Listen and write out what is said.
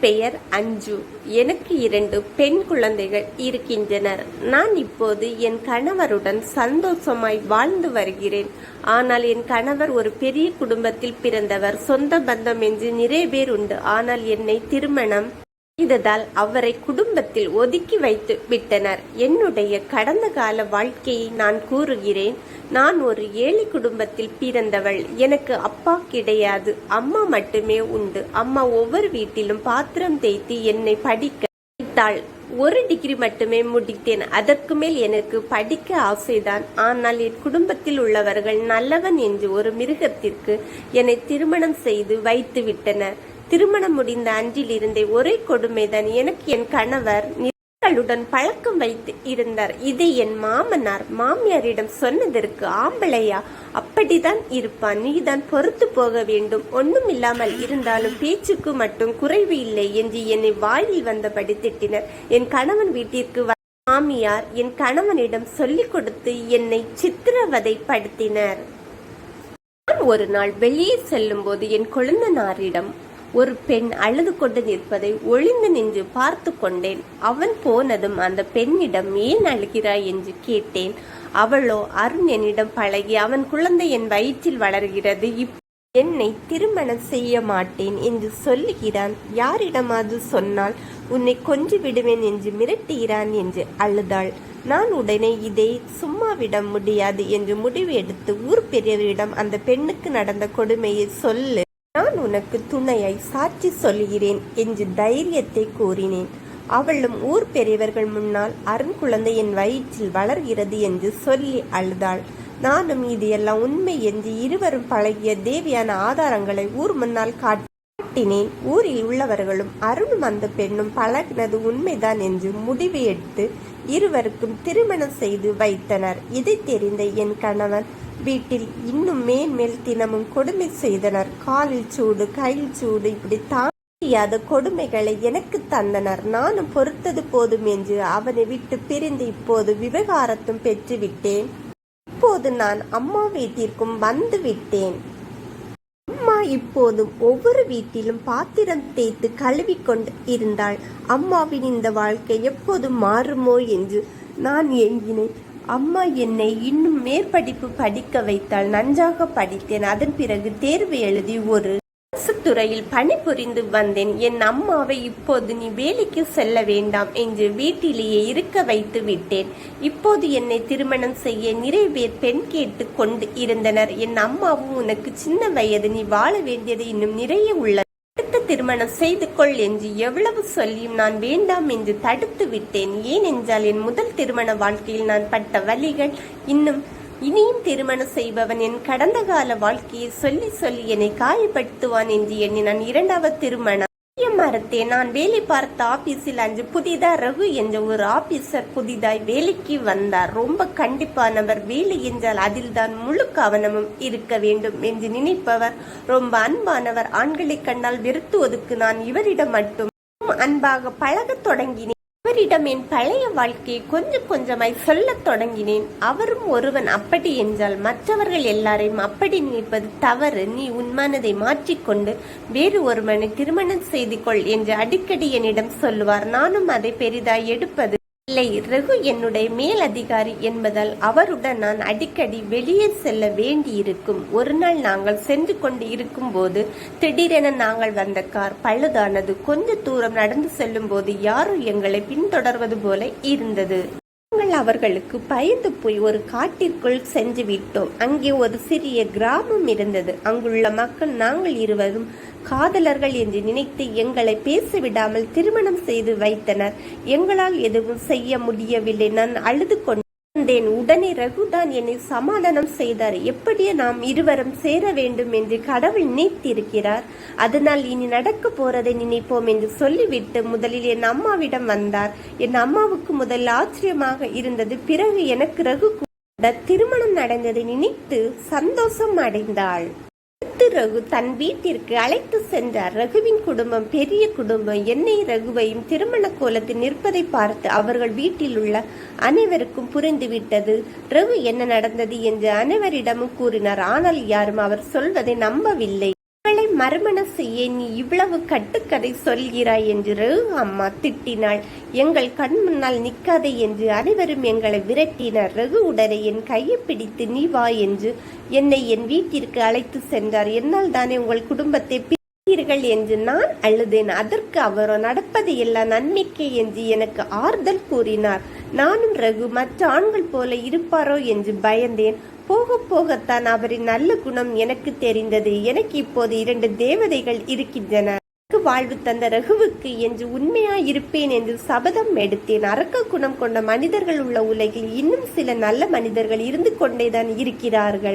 பெயர் அஞ்சு. எனக்கு இரண்டு பெண் குழந்தைகள் இருக்கின்றனர். நான் இப்போது என் கணவருடன் சந்தோஷமாய் வாழ்ந்து வருகிறேன். ஆனால் என் கணவர் ஒரு பெரிய குடும்பத்தில் பிறந்தவர். சொந்த பந்தம் என்று நிறைய பேர் உண்டு. ஆனால் என்னை திருமணம் செய்ததால் அவரை குடும்பத்தில் ஒதுக்கி வைத்து விட்டனர். என்னுடைய கடந்த கால வாழ்க்கையை நான் கூறுகிறேன். நான் ஒரு ஏழை குடும்பத்தில் பிறந்தவள். எனக்கு அப்பா கிடையாது. அம்மா மட்டுமே உண்டு. அம்மா ஒவ்வொரு வீட்டிலும் பாத்திரம் தேய்த்து என்னை படிக்க வைத்தாள். ஒரு டிகிரி மட்டுமே முடித்தேன். அதற்கு மேல் எனக்கு படிக்க ஆசைதான். ஆனால் என் குடும்பத்தில் உள்ளவர்கள் நல்லவன் என்று ஒரு மிருகத்திற்கு என்னை திருமணம் செய்து வைத்து விட்டனர். திருமணம் முடிந்த அன்றிலிருந்தே ஒரே கொடுமைதான். எனக்கு என் கணவர் நிறங்களுடன் பழக்கம் வைத்து இருந்தார். இதை என் மாமனார் மாமியாரிடம் சொன்னதற்கு ஆம்பளையா அப்படிதான் இருப்பான். நீதான் பொறுத்து போக வேண்டும். ஒண்ணும் இல்லாமல் இருந்தாலும் பேச்சுக்கு மட்டும் குறைவு இல்லை என்று என்னை வாயில் வந்தபடி திட்டினர். என் கணவன் வீட்டிற்கு மாமியார் என் கணவனிடம் சொல்லிக் கொடுத்து என்னை சித்திரவதைப்படுத்தினர். நான் ஒரு நாள் வெளியே செல்லும்போது என் கொழுந்தனாரிடம் ஒரு பெண் அழுது கொண்டு நிற்பதை ஒளிந்து நின்று பார்த்து கொண்டேன். அவன் போனதும் அந்த பெண்ணிடம் ஏன் அழுகிறாய்? என்று கேட்டேன். அவளோ அருண் என்னிடம் பழகி அவன் குழந்தை என் வயிற்றில் வளர்கிறது. இப் என்னை திருமணம் செய்ய மாட்டேன் என்று சொல்லுகிறான். யாரிடமாவது சொன்னால் உன்னை கொஞ்சி விடுவேன் என்று மிரட்டுகிறான் என்று அழுதாள். நான் உடனே இதை சும்மா விட முடியாது என்று முடிவு எடுத்து ஊர் பெரியவரிடம் அந்த பெண்ணுக்கு நடந்த கொடுமையை சொல்லு. உனக்கு துணையாய் சாட்சி சொல்கிறேன் என்று தைரியத்தை கூறினேன். அவளும் ஊர் பெரியவர்கள் முன்னால் அருண் குழந்தை என் வயிற்றில் வளர்கிறது என்று சொல்லி அழுதாள். நானும் இது எல்லாம் உண்மை என்று இருவரும் பழகிய தேவியான ஆதாரங்களை ஊர் முன்னால் காட்டினேன். ஊரில் உள்ளவர்களும் அருணும் அந்த பெண்ணும் பழகினது உண்மைதான் என்று முடிவு எடுத்து இருவருக்கும் திருமணம் செய்து வைத்தனர். இதை தெரிந்த என் கணவன் வீட்டில் இன்னும் மேன்மேல் தினமும் கொடுமை செய்தனர். காலில் சூடு கையில் சூடு இப்படி தாங்கியாத கொடுமைகளை எனக்கு தந்தனர். நானும் பொறுத்தது போதும் என்று அவனை விட்டு பிரிந்து இப்போது விவகாரத்தும் பெற்றுவிட்டேன். இப்போது நான் அம்மா வீட்டிற்கும் வந்து விட்டேன். அம்மா இப்போதும் ஒவ்வொரு வீட்டிலும் பாத்திரம் தேய்த்து கழுவிக்கொண்டு இருந்தாள். அம்மாவின் இந்த வாழ்க்கை எப்போது மாறுமோ என்று நான் ஏங்கினேன். அம்மா என்னை இன்னும் மேற்படிப்பு படிக்க வைத்தால் நன்றாக படித்தேன். அதன் பிறகு தேர்வு எழுதி ஒரு அரசு துறையில் பணிபுரிந்து வந்தேன். என் அம்மாவை இப்போது நீ வேலைக்கு செல்ல வேண்டாம் என்று வீட்டிலேயே இருக்க வைத்து விட்டேன். இப்போது என்னை திருமணம் செய்ய நிறைய பேர் பெண் கேட்டு கொண்டு இருந்தனர். என் அம்மாவும் உனக்கு சின்ன வயது நீ வாழ வேண்டியது இன்னும் நிறைய உள்ளது. திருமணம் செய்து கொள் என்று எவ்வளவு சொல்லியும் நான் வேண்டாம் என்று தடுத்து விட்டேன். ஏன் என்றால் என் முதல் திருமண வாழ்க்கையில் நான் பட்ட வழிகள் இன்னும் இனியும் திருமணம் செய்பவன் என் கடந்த கால வாழ்க்கையை சொல்லி சொல்லி என்னை காயப்படுத்துவான் என்று எண்ணி நான் இரண்டாவது திருமணம் மறத்தே நான் வேலை பார்த்த ஆபீஸில் அன்று புதிதா ரகு என்ற ஒரு ஆபீசர் புதிதாய் வேலைக்கு வந்தார். ரொம்ப கண்டிப்பானவர். வேலை என்றால் அதில்தான் முழு கவனமும் இருக்க வேண்டும் என்று நினைப்பவர். ரொம்ப அன்பானவர். ஆண்களை கண்டால் வெறுத்துவதற்கு நான் இவரிடம் மட்டும் அன்பாக பழகத் தொடங்கினேன். அவரிடம் என் பழைய வாழ்க்கையை கொஞ்சம் கொஞ்சமாய் சொல்லத் தொடங்கினேன். அவரும் ஒருவன் அப்படி என்றால் மற்றவர்கள் எல்லாரையும் அப்படி நினைப்பது தவறு. நீ உன் மனதை மாற்றிக்கொண்டு வேறு ஒருவனை திருமணம் செய்து கொள் என்று அடிக்கடி என்னிடம் சொல்லுவார். நானும் அதை பெரிதாய் எடுப்பது இல்லை ரகு என்னுடைய மேல் அதிகாரி என்பதால் அவருடன் நான் அடிக்கடி வெளியே செல்ல வேண்டியிருக்கும். ஒரு நாள் நாங்கள் சென்று கொண்டு இருக்கும்போது திடீரென நாங்கள் வந்த கார் பழுதானது. கொஞ்ச தூரம் நடந்து செல்லும் போது யாரோ எங்களை பின்தொடர்வது போல இருந்தது. நாங்கள் அவர்களுக்கு பயந்து போய் ஒரு காட்டிற்குள் சென்று விட்டோம். அங்கே ஒரு சிறிய கிராமம் இருந்தது. அங்குள்ள மக்கள் நாங்கள் இருவரும் காதலர்கள் என்று நினைத்து எங்களை பேசிவிடாமல் திருமணம் செய்து வைத்தனர். எங்களால் எதுவும் செய்ய முடியவில்லை. நான் அழுது கொண்டேன். உடனே ரகுதான் என்னை சமாதானம் செய்தார். எப்படியே நாம் இருவரும் சேர வேண்டும் என்று கடவுள் நினைத்திருக்கிறார். அதனால் இனி நடக்க போறதை நினைப்போம் என்று சொல்லிவிட்டு முதலில் என் அம்மாவிடம் வந்தார். என் அம்மாவுக்கு முதல் ஆச்சரியமாக இருந்தது. பிறகு எனக்கு ரகு கூட திருமணம் நடந்ததை நினைத்து சந்தோஷம் அடைந்தாள். அடுத்து ரகு தன் வீட்டிற்கு அழைத்து சென்றார். ரகுவின் குடும்பம் பெரிய குடும்பம். என்னை ரகுவையும் திருமண கோலத்தில் நிற்பதை பார்த்து அவர்கள் வீட்டில் உள்ள அனைவருக்கும் புரிந்துவிட்டது. ரகு என்ன நடந்தது என்று அனைவரிடமும் கூறினார். ஆனால் யாரும் அவர் சொல்வதை நம்பவில்லை. மகளை ஏன் செய்ய நீ இவ்வளவு கட்டுக்கதை சொல்கிறாய் என்று ரகு அம்மா திட்டினாள். எங்கள் கண் முன்னால் நிற்காதே என்று அனைவரும் எங்களை விரட்டினர். ரகு உடனே என் கையை பிடித்து நீ வா என்று என்னை என் வீட்டிற்கு அழைத்து சென்றார். என்னால் தானே உங்கள் குடும்பத்தை பிரித்தீர்கள் என்று நான் அழுதேன். அதற்கு அவரோ நடப்பது எல்லாம் நன்மைக்கே என்று எனக்கு ஆறுதல் கூறினார். நானும் ரகு மற்ற ஆண்கள் போல இருப்பாரோ என்று பயந்தேன். போக போகத்தான் அவரின் நல்ல குணம் எனக்கு தெரிந்தது. எனக்கு இப்போது இரண்டு தேவதைகள் இருக்கின்றன. வாழ்வு தந்த ரகுவுக்கு என்று உண்மையா இருப்பேன் என்று சபதம் எடுத்தேன். அரக்க குணம் கொண்ட மனிதர்கள் உள்ள உலகில் இன்னும் சில நல்ல மனிதர்கள் இருந்து கொண்டேதான் இருக்கிறார்கள்.